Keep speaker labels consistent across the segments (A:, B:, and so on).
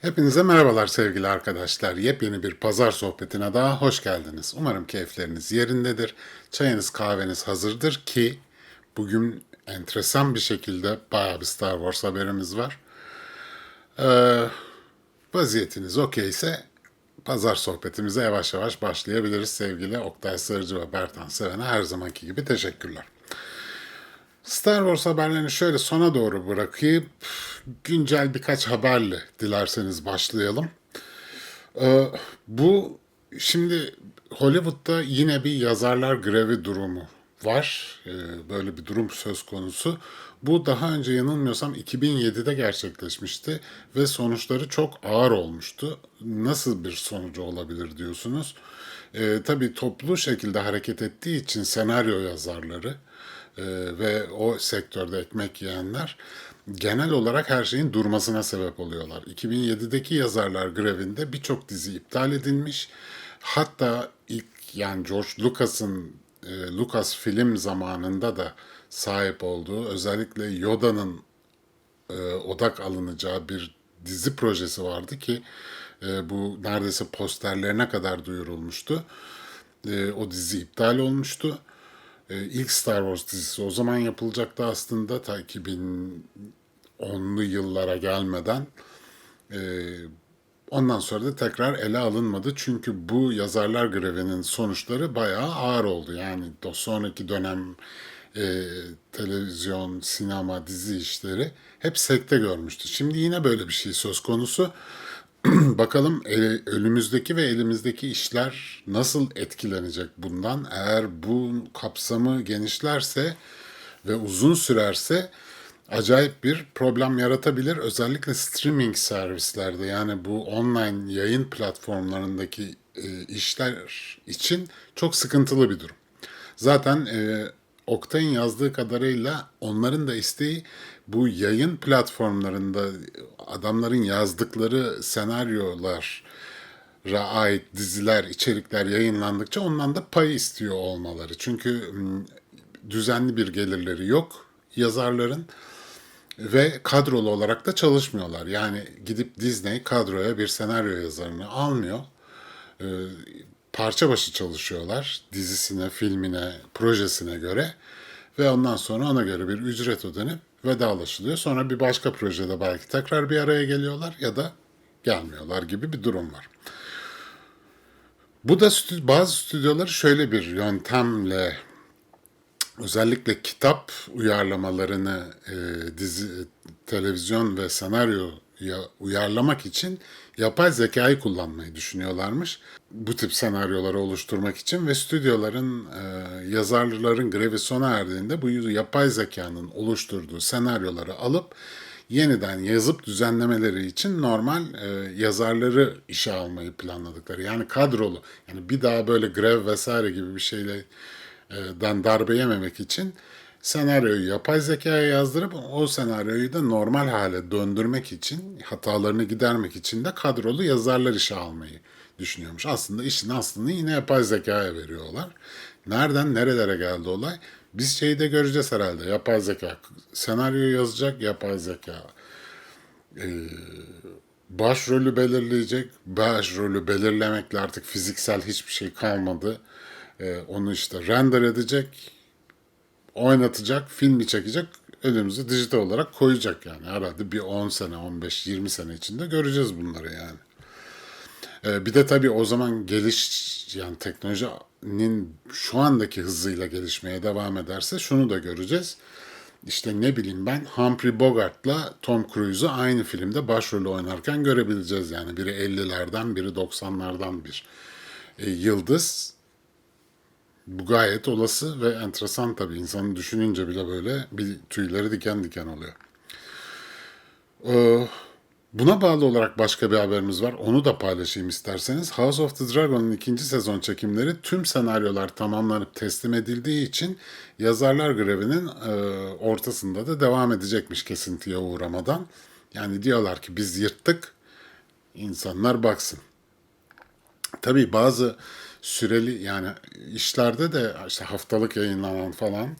A: Hepinize merhabalar sevgili arkadaşlar. Yepyeni bir pazar sohbetine daha hoş geldiniz. Umarım keyifleriniz yerindedir. Çayınız kahveniz hazırdır ki bugün enteresan bir şekilde bayağı bir Star Wars haberimiz var. Ee, vaziyetiniz okeyse pazar sohbetimize yavaş yavaş başlayabiliriz sevgili Oktay Sığırcı ve Bertan Seven'e her zamanki gibi teşekkürler. Star Wars haberlerini şöyle sona doğru bırakayım. Güncel birkaç haberle dilerseniz başlayalım. Ee, bu şimdi Hollywood'da yine bir yazarlar grevi durumu var. Ee, böyle bir durum söz konusu. Bu daha önce yanılmıyorsam 2007'de gerçekleşmişti ve sonuçları çok ağır olmuştu. Nasıl bir sonucu olabilir diyorsunuz? Ee, tabii toplu şekilde hareket ettiği için senaryo yazarları ve o sektörde ekmek yiyenler genel olarak her şeyin durmasına sebep oluyorlar. 2007'deki yazarlar grevinde birçok dizi iptal edilmiş. Hatta ilk yani George Lucas'ın e, Lucas film zamanında da sahip olduğu özellikle Yoda'nın e, odak alınacağı bir dizi projesi vardı ki e, bu neredeyse posterlerine kadar duyurulmuştu. E, o dizi iptal olmuştu. E, ilk Star Wars dizisi o zaman yapılacaktı aslında ta 2010'lu yıllara gelmeden. E, ondan sonra da tekrar ele alınmadı. Çünkü bu yazarlar grevinin sonuçları bayağı ağır oldu. Yani sonraki dönem e, televizyon, sinema, dizi işleri hep sekte görmüştü. Şimdi yine böyle bir şey söz konusu. Bakalım önümüzdeki ve elimizdeki işler nasıl etkilenecek bundan? Eğer bu kapsamı genişlerse ve uzun sürerse acayip bir problem yaratabilir. Özellikle streaming servislerde yani bu online yayın platformlarındaki e, işler için çok sıkıntılı bir durum. Zaten e, Oktay'ın yazdığı kadarıyla onların da isteği bu yayın platformlarında adamların yazdıkları senaryolar ait diziler, içerikler yayınlandıkça ondan da pay istiyor olmaları. Çünkü düzenli bir gelirleri yok yazarların ve kadrolu olarak da çalışmıyorlar. Yani gidip Disney kadroya bir senaryo yazarını almıyor. Ee, parça başı çalışıyorlar dizisine, filmine, projesine göre ve ondan sonra ona göre bir ücret ödenip vedalaşılıyor. Sonra bir başka projede belki tekrar bir araya geliyorlar ya da gelmiyorlar gibi bir durum var. Bu da stü- bazı stüdyoları şöyle bir yöntemle özellikle kitap uyarlamalarını e, dizi, televizyon ve senaryo uyarlamak için yapay zekayı kullanmayı düşünüyorlarmış. Bu tip senaryoları oluşturmak için ve stüdyoların e, yazarların grevi sona erdiğinde bu yapay zekanın oluşturduğu senaryoları alıp yeniden yazıp düzenlemeleri için normal e, yazarları işe almayı planladıkları. Yani kadrolu yani bir daha böyle grev vesaire gibi bir şeyle den darbe yememek için senaryoyu yapay zekaya yazdırıp o senaryoyu da normal hale döndürmek için, hatalarını gidermek için de kadrolu yazarlar işe almayı düşünüyormuş. Aslında işin aslını yine yapay zekaya veriyorlar. Nereden nerelere geldi olay? Biz şeyi de göreceğiz herhalde. Yapay zeka senaryo yazacak yapay zeka. Ee, başrolü belirleyecek. Başrolü belirlemekle artık fiziksel hiçbir şey kalmadı. Ee, onu işte render edecek, oynatacak, filmi çekecek, önümüze dijital olarak koyacak yani. Herhalde bir 10 sene, 15, 20 sene içinde göreceğiz bunları yani. Ee, bir de tabii o zaman geliş yani teknolojinin şu andaki hızıyla gelişmeye devam ederse şunu da göreceğiz. İşte ne bileyim ben Humphrey Bogart'la Tom Cruise'u aynı filmde başrolü oynarken görebileceğiz yani. Biri 50'lerden biri 90'lardan bir e, yıldız bu gayet olası ve enteresan tabii. İnsanın düşününce bile böyle bir tüyleri diken diken oluyor. Ee, buna bağlı olarak başka bir haberimiz var. Onu da paylaşayım isterseniz. House of the Dragon'ın ikinci sezon çekimleri tüm senaryolar tamamlanıp teslim edildiği için yazarlar grevinin e, ortasında da devam edecekmiş kesintiye uğramadan. Yani diyorlar ki biz yırttık, insanlar baksın. Tabii bazı süreli yani işlerde de işte haftalık yayınlanan falan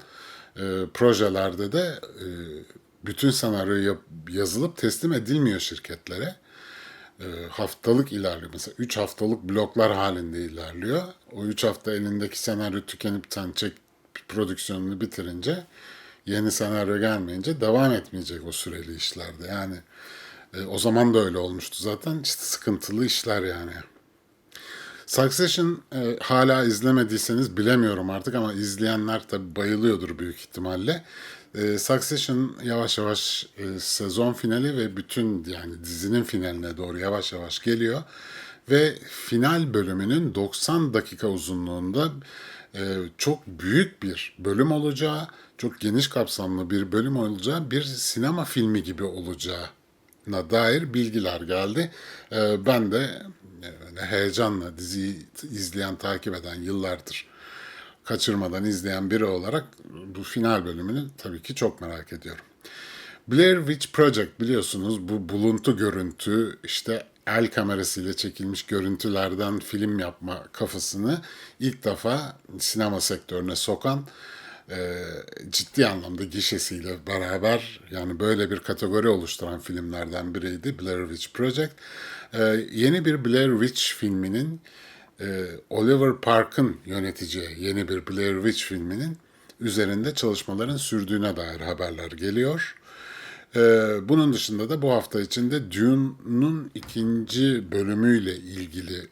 A: e, projelerde de e, bütün senaryo yazılıp teslim edilmiyor şirketlere. e, haftalık ilerliyor. Mesela 3 haftalık bloklar halinde ilerliyor. O 3 hafta elindeki senaryo tükenip sen çek prodüksiyonunu bitirince yeni senaryo gelmeyince devam etmeyecek o süreli işlerde. Yani e, o zaman da öyle olmuştu zaten. İşte sıkıntılı işler yani. Succession e, hala izlemediyseniz bilemiyorum artık ama izleyenler tabi bayılıyordur büyük ihtimalle. E, Succession yavaş yavaş e, sezon finali ve bütün yani dizinin finaline doğru yavaş yavaş geliyor. Ve final bölümünün 90 dakika uzunluğunda e, çok büyük bir bölüm olacağı, çok geniş kapsamlı bir bölüm olacağı, bir sinema filmi gibi olacağına dair bilgiler geldi. E, ben de e, heyecanla diziyi izleyen, takip eden yıllardır kaçırmadan izleyen biri olarak bu final bölümünü tabii ki çok merak ediyorum. Blair Witch Project biliyorsunuz bu buluntu görüntü işte el kamerasıyla çekilmiş görüntülerden film yapma kafasını ilk defa sinema sektörüne sokan e, ciddi anlamda gişesiyle beraber yani böyle bir kategori oluşturan filmlerden biriydi Blair Witch Project. E, yeni bir Blair Witch filminin e, Oliver Park'ın yöneteceği yeni bir Blair Witch filminin üzerinde çalışmaların sürdüğüne dair haberler geliyor. Ee, bunun dışında da bu hafta içinde Dune'un ikinci bölümüyle ilgili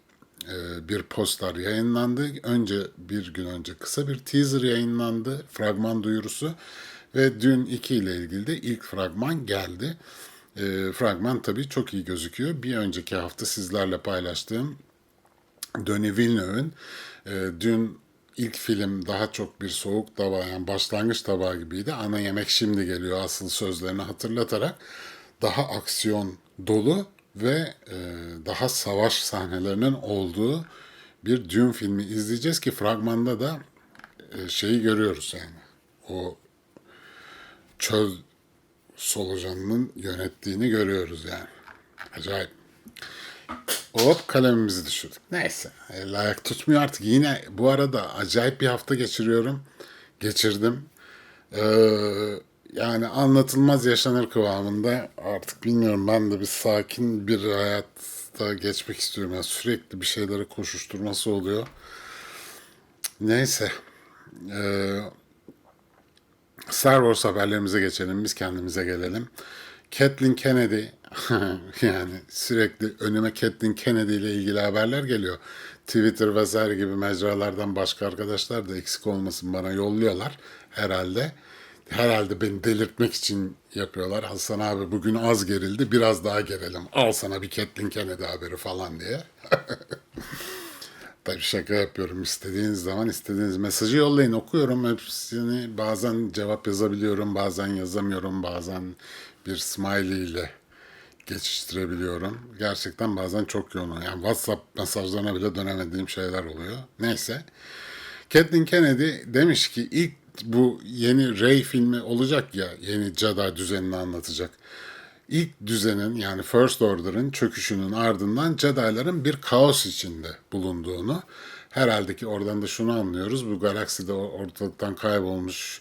A: e, bir poster yayınlandı. Önce bir gün önce kısa bir teaser yayınlandı, fragman duyurusu ve Dune 2 ile ilgili de ilk fragman geldi. E, fragman tabii çok iyi gözüküyor. Bir önceki hafta sizlerle paylaştığım Denis Villeneuve'ün e, dün ilk film daha çok bir soğuk tabağı yani başlangıç tabağı gibiydi. Ana yemek şimdi geliyor asıl sözlerini hatırlatarak daha aksiyon dolu ve e, daha savaş sahnelerinin olduğu bir Dune filmi izleyeceğiz ki fragmanda da e, şeyi görüyoruz yani. O çöl solucanının yönettiğini görüyoruz yani. Acayip. Hop kalemimizi düşürdük. Neyse. El ayak tutmuyor artık. Yine bu arada acayip bir hafta geçiriyorum. Geçirdim. Ee, yani anlatılmaz yaşanır kıvamında. Artık bilmiyorum ben de bir sakin bir hayatta geçmek istiyorum. Yani sürekli bir şeylere koşuşturması oluyor. Neyse. Ee, Star Wars haberlerimize geçelim. Biz kendimize gelelim. Kathleen Kennedy yani sürekli önüme Kathleen Kennedy ile ilgili haberler geliyor. Twitter vesaire gibi mecralardan başka arkadaşlar da eksik olmasın bana yolluyorlar herhalde. Herhalde beni delirtmek için yapıyorlar. Hasan abi bugün az gerildi biraz daha gerelim. Al sana bir Kathleen Kennedy haberi falan diye. Tabii şaka yapıyorum. İstediğiniz zaman istediğiniz mesajı yollayın. Okuyorum hepsini. Bazen cevap yazabiliyorum, bazen yazamıyorum, bazen bir smiley ile geçiştirebiliyorum. Gerçekten bazen çok yoğun. Yani WhatsApp mesajlarına bile dönemediğim şeyler oluyor. Neyse. Kathleen Kennedy demiş ki ilk bu yeni Rey filmi olacak ya yeni Jedi düzenini anlatacak. İlk düzenin yani First Order'ın çöküşünün ardından Jedi'ların bir kaos içinde bulunduğunu herhalde ki oradan da şunu anlıyoruz. Bu galakside ortalıktan kaybolmuş,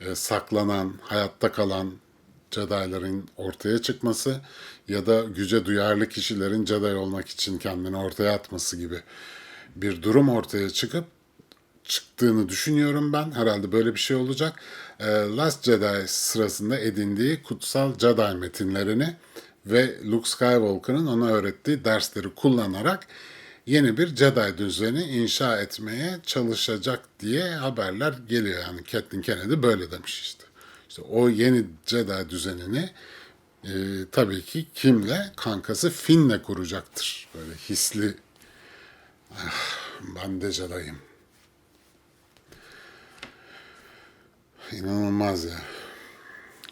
A: e, saklanan, hayatta kalan Jedi'ların ortaya çıkması ya da güce duyarlı kişilerin Jedi olmak için kendini ortaya atması gibi bir durum ortaya çıkıp çıktığını düşünüyorum ben. Herhalde böyle bir şey olacak. Ee, Last Jedi sırasında edindiği kutsal Jedi metinlerini ve Luke Skywalker'ın ona öğrettiği dersleri kullanarak yeni bir Jedi düzeni inşa etmeye çalışacak diye haberler geliyor. Yani Kathleen Kennedy böyle demiş işte. İşte o yeni Jedi düzenini e, tabii ki kimle? Kankası Finn'le kuracaktır. Böyle hisli. Ah, ben de Jedi'yim. İnanılmaz ya.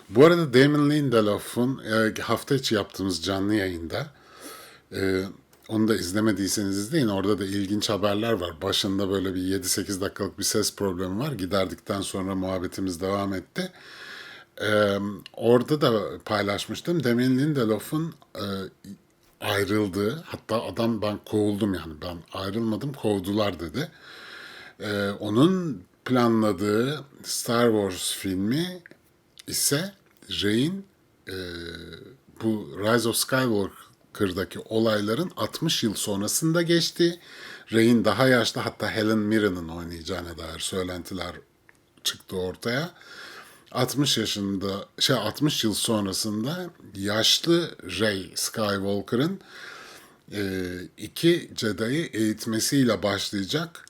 A: Bu arada Damon Lindelof'un e, hafta içi yaptığımız canlı yayında e, onu da izlemediyseniz izleyin. Orada da ilginç haberler var. Başında böyle bir 7-8 dakikalık bir ses problemi var. Giderdikten sonra muhabbetimiz devam etti. Ee, orada da paylaşmıştım. Damien Lindelof'un e, ayrıldığı, hatta adam ben kovuldum yani ben ayrılmadım kovdular dedi. Ee, onun planladığı Star Wars filmi ise Rey'in e, bu Rise of Skywalker Skywalker'daki olayların 60 yıl sonrasında geçtiği, Rey'in daha yaşlı hatta Helen Mirren'ın oynayacağına dair söylentiler çıktı ortaya. 60 yaşında şey 60 yıl sonrasında yaşlı Rey Skywalker'ın e, iki Jedi'yi eğitmesiyle başlayacak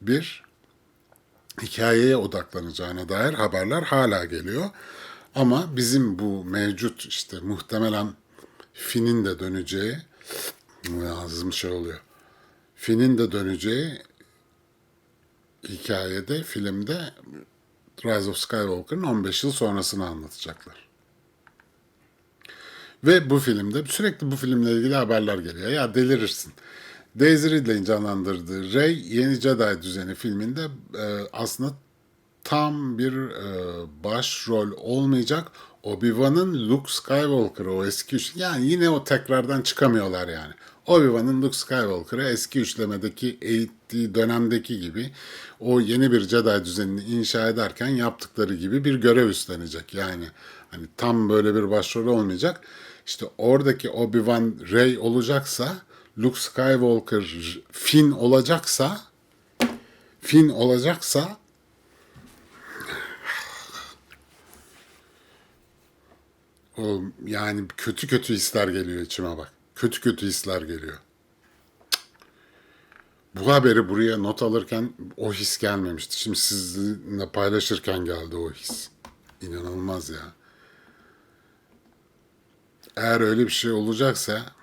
A: bir hikayeye odaklanacağına dair haberler hala geliyor. Ama bizim bu mevcut işte muhtemelen Finn'in de döneceği ağzım şey oluyor. Finn'in de döneceği hikayede, filmde Rise of Skywalker'ın 15 yıl sonrasını anlatacaklar. Ve bu filmde sürekli bu filmle ilgili haberler geliyor. Ya delirirsin. Daisy Ridley'in canlandırdığı Rey Yeni Jedi Düzeni filminde e, aslında tam bir e, başrol olmayacak. Obi-Wan'ın Luke Skywalker'ı o eski üç... Yani yine o tekrardan çıkamıyorlar yani. Obi-Wan'ın Luke Skywalker'ı eski üçlemedeki eğittiği dönemdeki gibi o yeni bir Jedi düzenini inşa ederken yaptıkları gibi bir görev üstlenecek. Yani hani tam böyle bir başrol olmayacak. İşte oradaki Obi-Wan Rey olacaksa Luke Skywalker Finn olacaksa Finn olacaksa o yani kötü kötü hisler geliyor içime bak. Kötü kötü hisler geliyor. Bu haberi buraya not alırken o his gelmemişti. Şimdi sizinle paylaşırken geldi o his. İnanılmaz ya. Eğer öyle bir şey olacaksa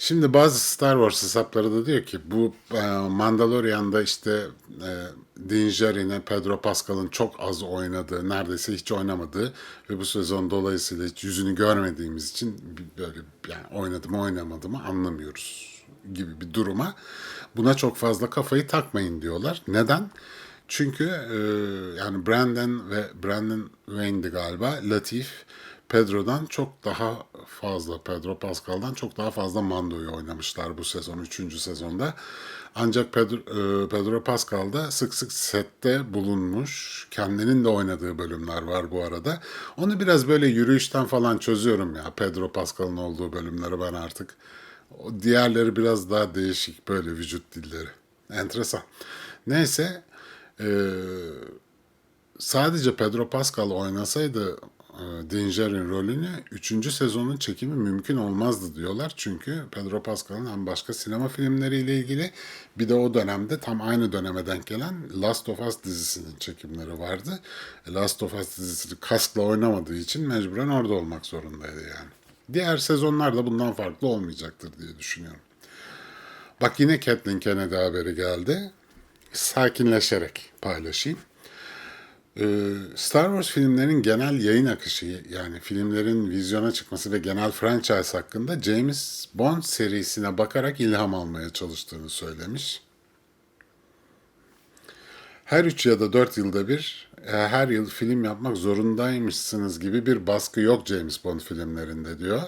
A: Şimdi bazı Star Wars hesapları da diyor ki bu e, Mandalorian'da işte e, Din Djarin'e Pedro Pascal'ın çok az oynadığı, neredeyse hiç oynamadığı ve bu sezon dolayısıyla hiç yüzünü görmediğimiz için böyle yani oynadı mı oynamadı mı anlamıyoruz gibi bir duruma. Buna çok fazla kafayı takmayın diyorlar. Neden? Çünkü e, yani Brandon ve Brandon Wayne'di galiba Latif Pedro'dan çok daha fazla, Pedro Pascal'dan çok daha fazla Mando'yu oynamışlar bu sezon, 3. sezonda. Ancak Pedro, e, Pedro Pascal da sık sık sette bulunmuş. Kendinin de oynadığı bölümler var bu arada. Onu biraz böyle yürüyüşten falan çözüyorum ya. Pedro Pascal'ın olduğu bölümleri ben artık. Diğerleri biraz daha değişik böyle vücut dilleri. Enteresan. Neyse. E, sadece Pedro Pascal oynasaydı Dinger'in rolünü 3. sezonun çekimi mümkün olmazdı diyorlar. Çünkü Pedro Pascal'ın hem başka sinema filmleriyle ilgili bir de o dönemde tam aynı döneme denk gelen Last of Us dizisinin çekimleri vardı. E, Last of Us dizisini kaskla oynamadığı için mecburen orada olmak zorundaydı yani. Diğer sezonlarda bundan farklı olmayacaktır diye düşünüyorum. Bak yine Kathleen Kennedy haberi geldi. Sakinleşerek paylaşayım. Ee, Star Wars filmlerinin genel yayın akışı yani filmlerin vizyona çıkması ve genel franchise hakkında James Bond serisine bakarak ilham almaya çalıştığını söylemiş. Her üç ya da dört yılda bir e, her yıl film yapmak zorundaymışsınız gibi bir baskı yok James Bond filmlerinde diyor.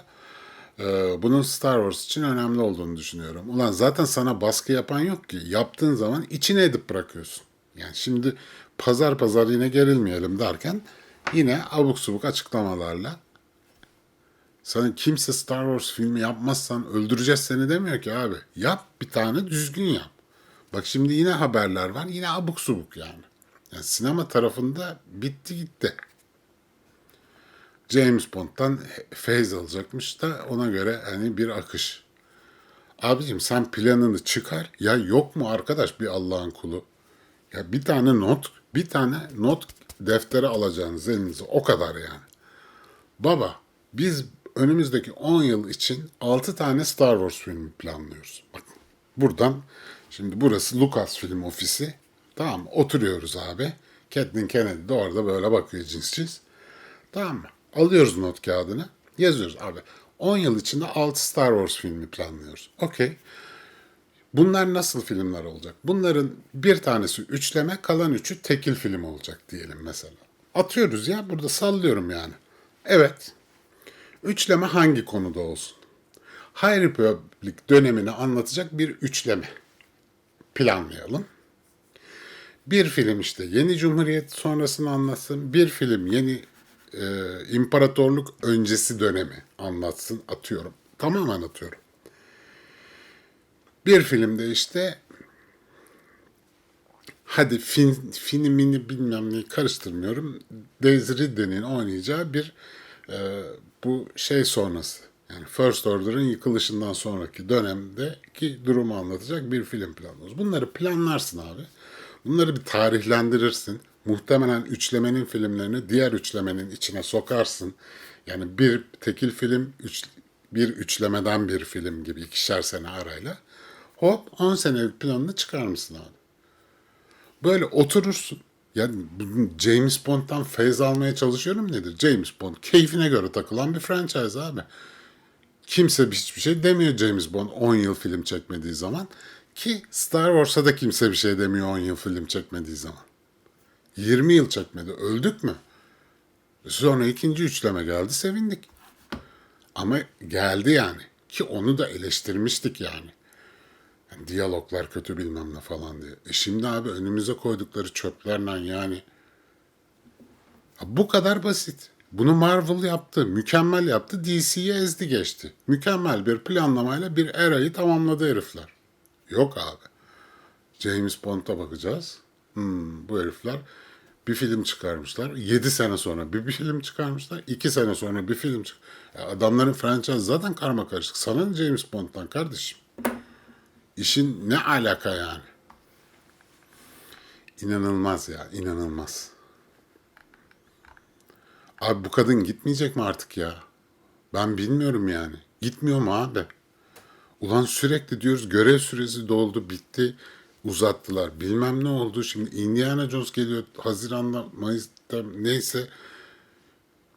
A: Ee, bunun Star Wars için önemli olduğunu düşünüyorum. Ulan zaten sana baskı yapan yok ki. Yaptığın zaman içine edip bırakıyorsun. Yani şimdi pazar pazar yine gerilmeyelim derken yine abuk subuk açıklamalarla sana kimse Star Wars filmi yapmazsan öldüreceğiz seni demiyor ki abi. Yap bir tane düzgün yap. Bak şimdi yine haberler var. Yine abuk subuk yani. Yani sinema tarafında bitti gitti. James Bond'dan feyz alacakmış da ona göre hani bir akış. Abicim sen planını çıkar. Ya yok mu arkadaş bir Allah'ın kulu? Ya bir tane not, bir tane not defteri alacağınız elinize o kadar yani. Baba biz önümüzdeki 10 yıl için 6 tane Star Wars filmi planlıyoruz. Bak buradan şimdi burası Lucas Film Ofisi. Tamam? Oturuyoruz abi. Kathleen Kennedy de orada böyle bakıyor cinsçiz. Tamam mı? Alıyoruz not kağıdını. Yazıyoruz abi. 10 yıl içinde 6 Star Wars filmi planlıyoruz. Okey. Bunlar nasıl filmler olacak? Bunların bir tanesi üçleme, kalan üçü tekil film olacak diyelim mesela. Atıyoruz ya, burada sallıyorum yani. Evet. Üçleme hangi konuda olsun? High Republic dönemini anlatacak bir üçleme planlayalım. Bir film işte yeni Cumhuriyet sonrasını anlatsın. Bir film yeni e, imparatorluk öncesi dönemi anlatsın atıyorum. Tamamen atıyorum. Bir filmde işte hadi fin, filmini bilmem neyi karıştırmıyorum. Daisy Ridley'nin oynayacağı bir e, bu şey sonrası. Yani First Order'ın yıkılışından sonraki dönemdeki durumu anlatacak bir film planlıyoruz. Bunları planlarsın abi. Bunları bir tarihlendirirsin. Muhtemelen üçlemenin filmlerini diğer üçlemenin içine sokarsın. Yani bir tekil film, üç, bir üçlemeden bir film gibi ikişer sene arayla. Hop 10 senelik planını çıkar mısın abi? Böyle oturursun. Yani James Bond'dan feyz almaya çalışıyorum nedir? James Bond keyfine göre takılan bir franchise abi. Kimse hiçbir şey demiyor James Bond 10 yıl film çekmediği zaman. Ki Star Wars'a da kimse bir şey demiyor 10 yıl film çekmediği zaman. 20 yıl çekmedi. Öldük mü? Sonra ikinci üçleme geldi sevindik. Ama geldi yani. Ki onu da eleştirmiştik yani. Yani diyaloglar kötü bilmem ne falan diye. E şimdi abi önümüze koydukları çöplerle yani. Bu kadar basit. Bunu Marvel yaptı, mükemmel yaptı, DC'ye ezdi geçti. Mükemmel bir planlamayla bir erayı tamamladı herifler. Yok abi. James Bond'a bakacağız. Hmm, bu herifler bir film çıkarmışlar. 7 sene sonra bir, bir film çıkarmışlar. 2 sene sonra bir film çık. Adamların franchise zaten karma karışık. Sana James Bond'dan kardeşim? İşin ne alaka yani? İnanılmaz ya, inanılmaz. Abi bu kadın gitmeyecek mi artık ya? Ben bilmiyorum yani. Gitmiyor mu abi? Ulan sürekli diyoruz görev süresi doldu, bitti, uzattılar. Bilmem ne oldu. Şimdi Indiana Jones geliyor Haziran'da, Mayıs'ta neyse.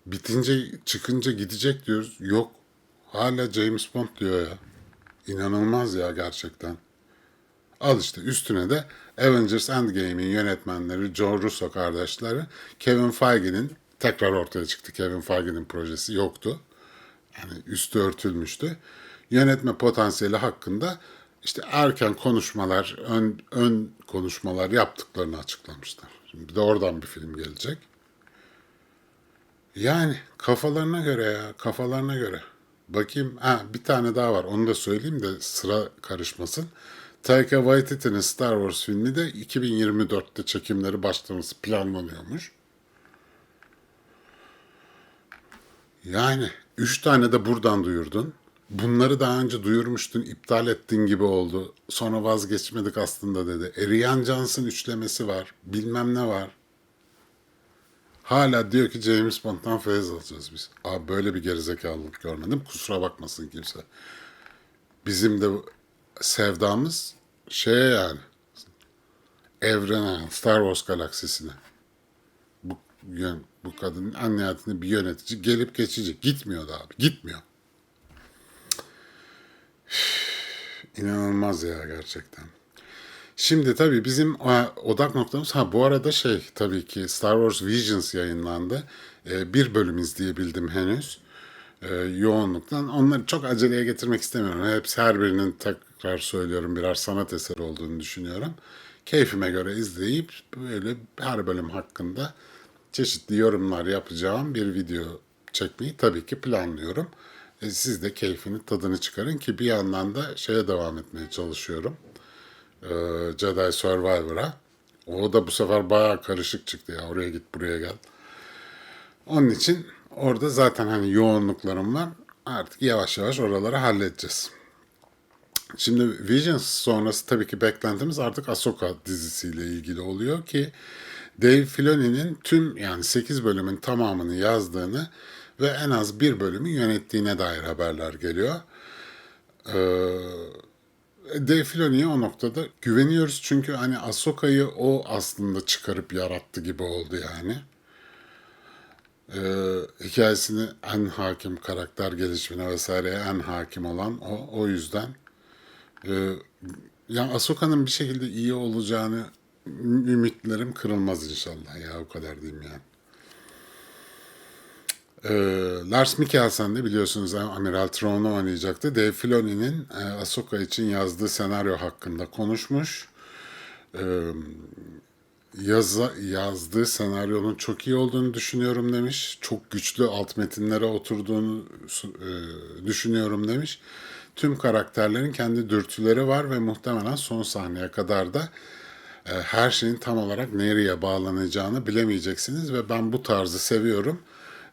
A: Bitince, çıkınca gidecek diyoruz. Yok. Hala James Bond diyor ya. İnanılmaz ya gerçekten. Al işte üstüne de Avengers Endgame'in yönetmenleri Joe Russo kardeşleri Kevin Feige'nin tekrar ortaya çıktı. Kevin Feige'nin projesi yoktu. Yani üstü örtülmüştü. Yönetme potansiyeli hakkında işte erken konuşmalar, ön, ön konuşmalar yaptıklarını açıklamışlar. Şimdi bir de oradan bir film gelecek. Yani kafalarına göre ya, kafalarına göre. Bakayım, ha bir tane daha var. Onu da söyleyeyim de sıra karışmasın. Taika Waititi'nin Star Wars filmi de 2024'te çekimleri başlaması planlanıyormuş. Yani üç tane de buradan duyurdun. Bunları daha önce duyurmuştun, iptal ettin gibi oldu. Sonra vazgeçmedik aslında dedi. E, Rian Johnson üçlemesi var, bilmem ne var. Hala diyor ki James Bond'dan feyz alacağız biz. Abi böyle bir gerizekalılık görmedim. Kusura bakmasın kimse. Bizim de sevdamız şeye yani evrene yani Star Wars galaksisine. Bu, yön, bu kadının en nihayetinde bir yönetici gelip geçecek. Gitmiyor da abi. Gitmiyor. İnanılmaz ya gerçekten. Şimdi tabii bizim e, odak noktamız ha bu arada şey tabii ki Star Wars Visions yayınlandı. E, bir bölüm izleyebildim henüz. E, yoğunluktan. Onları çok aceleye getirmek istemiyorum. Hepsi her birinin tekrar söylüyorum birer sanat eseri olduğunu düşünüyorum. Keyfime göre izleyip böyle her bölüm hakkında çeşitli yorumlar yapacağım bir video çekmeyi tabii ki planlıyorum. E, siz de keyfini tadını çıkarın ki bir yandan da şeye devam etmeye çalışıyorum. E, Jedi Survivor'a. O da bu sefer bayağı karışık çıktı ya. Oraya git buraya gel. Onun için orada zaten hani yoğunluklarım var. Artık yavaş yavaş oraları halledeceğiz. Şimdi Visions sonrası tabii ki beklentimiz artık Ahsoka dizisiyle ilgili oluyor ki Dave Filoni'nin tüm yani 8 bölümün tamamını yazdığını ve en az bir bölümü yönettiğine dair haberler geliyor. Ee, Dave Filoni'ye o noktada güveniyoruz çünkü hani Ahsoka'yı o aslında çıkarıp yarattı gibi oldu yani. Ee, hikayesini en hakim karakter gelişimine vesaireye en hakim olan o. O yüzden ee, yani Ahsoka'nın bir şekilde iyi olacağını ümitlerim kırılmaz inşallah ya o kadar diyeyim yani. Ee, Lars Mikkelsen de biliyorsunuz Amiral Thrawn'u oynayacaktı. Dave Filoni'nin e, Ahsoka için yazdığı senaryo hakkında konuşmuş. Ee, Yaza, yazdığı senaryonun çok iyi olduğunu düşünüyorum demiş. Çok güçlü alt metinlere oturduğunu e, düşünüyorum demiş. Tüm karakterlerin kendi dürtüleri var ve muhtemelen son sahneye kadar da e, her şeyin tam olarak nereye bağlanacağını bilemeyeceksiniz ve ben bu tarzı seviyorum.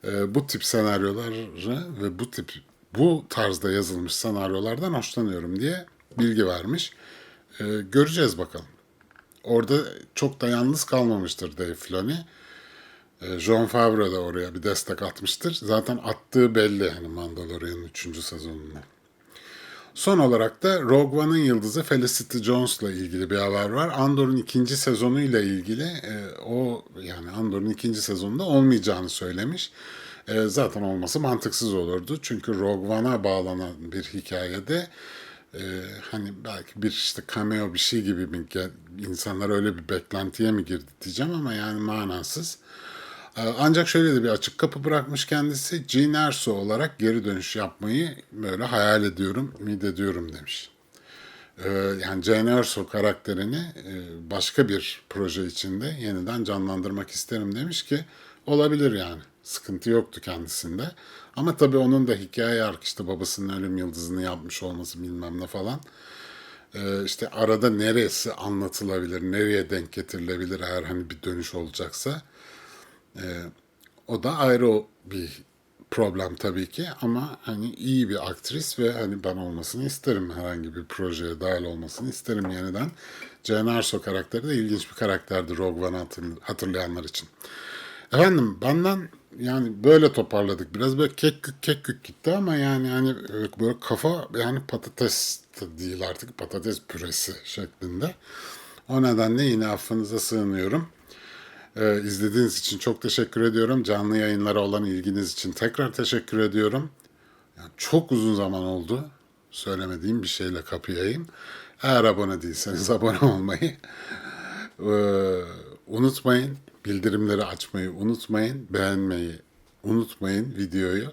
A: E, bu tip senaryoları ve bu tip bu tarzda yazılmış senaryolardan hoşlanıyorum diye bilgi vermiş. E, göreceğiz bakalım. Orada çok da yalnız kalmamıştır Dave Filoni. E, John Favreau da oraya bir destek atmıştır. Zaten attığı belli hani Mandalorian'ın 3. sezonunda. Son olarak da Rogue One'ın yıldızı Felicity Jones'la ilgili bir haber var. Andor'un ikinci sezonuyla ilgili e, o yani Andor'un ikinci sezonunda olmayacağını söylemiş. E, zaten olması mantıksız olurdu. Çünkü Rogue One'a bağlanan bir hikayede e, hani belki bir işte cameo bir şey gibi mi insanlar öyle bir beklentiye mi girdi diyeceğim ama yani manasız. Ee, Ancak şöyle de bir açık kapı bırakmış kendisi. Gene Erso olarak geri dönüş yapmayı böyle hayal ediyorum, ümit ediyorum demiş. Ee, Yani Jane Erso karakterini e, başka bir proje içinde yeniden canlandırmak isterim demiş ki olabilir yani. Sıkıntı yoktu kendisinde. Ama tabii onun da hikaye ark işte babasının ölüm yıldızını yapmış olması bilmem ne falan. Ee, işte arada neresi anlatılabilir, nereye denk getirilebilir eğer hani bir dönüş olacaksa. O da ayrı bir problem tabii ki ama hani iyi bir aktris ve hani ben olmasını isterim herhangi bir projeye dahil olmasını isterim yeniden. Jane Erso karakteri de ilginç bir karakterdi Rogue hatır- hatırlayanlar için. Efendim benden yani böyle toparladık. Biraz böyle kek kük kek kük gitti ama yani hani böyle kafa yani patates de değil artık patates püresi şeklinde. O nedenle yine affınıza sığınıyorum. Ee, izlediğiniz için çok teşekkür ediyorum. Canlı yayınlara olan ilginiz için tekrar teşekkür ediyorum. Yani çok uzun zaman oldu. Söylemediğim bir şeyle kapayayım. Eğer abone değilseniz abone olmayı ee, unutmayın. Bildirimleri açmayı unutmayın. Beğenmeyi unutmayın videoyu.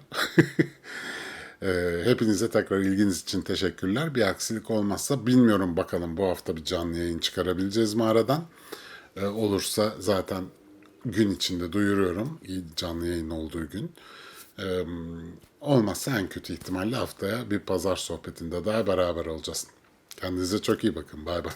A: Ee, hepinize tekrar ilginiz için teşekkürler. Bir aksilik olmazsa bilmiyorum bakalım bu hafta bir canlı yayın çıkarabileceğiz mi aradan. Ee, olursa zaten gün içinde duyuruyorum. Canlı yayın olduğu gün. Ee, olmazsa en kötü ihtimalle haftaya bir pazar sohbetinde daha beraber olacağız. Kendinize çok iyi bakın. Bay bay.